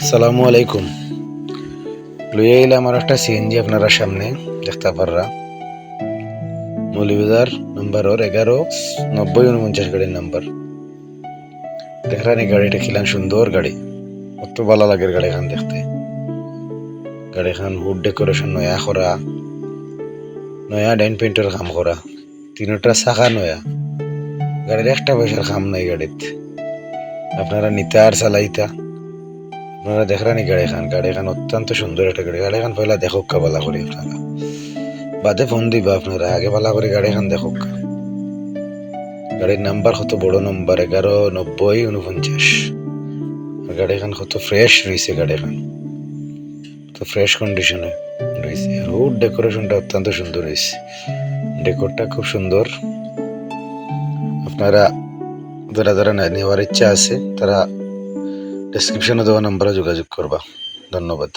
আসসালামু আলাইকুম। লইয়া এলাম আমার একটা সিএনজি আপনারা সামনে, দেখতে পাররা। মৌলিবাজার নম্বরের এগারো, নব্বই উনপঞ্চাশ গাড়ির নাম্বার দেখলানি গাড়িটা খিলান সুন্দর গাড়ি। অত ভালো লাগে গাড়ি খান দেখতে। গাড়ি খান হুড ডেকোরেশন নয়া করা, নয়া ডাইন পেন্টের কাম করা, তিনটা চাকা নয়া। গাড়ির একটা পয়সার কাম নাই গাড়িত। আপনারা নিতা আর চালাইতা। আপনারা দেখরানি গাড়ি খান গাড়ি খান অত্যন্ত সুন্দর একটা গাড়ি। গাড়ি খান পয়লা দেখুক কা বালা করে আপনারা। বাদে ফোন দিবা আপনারা, আগে বালা করে গাড়ি খান দেখুক। গাড়ির নাম্বার কত বড় নম্বর? এগারো নব্বই উনপঞ্চাশ গাড়ি খান কত ফ্রেশ রয়েছে গাড়ি খান তো ফ্রেশ কন্ডিশনে রয়েছে আর হুড ডেকোরেশনটা অত্যন্ত সুন্দর হয়েছে ডেকোরটা খুব সুন্দর। আপনারা, যারা যারা নেওয়ার ইচ্ছা আছে, তারা ডেসক্রিপশনে দেওয়া নাম্বারে যোগাযোগ করবা। ধন্যবাদ।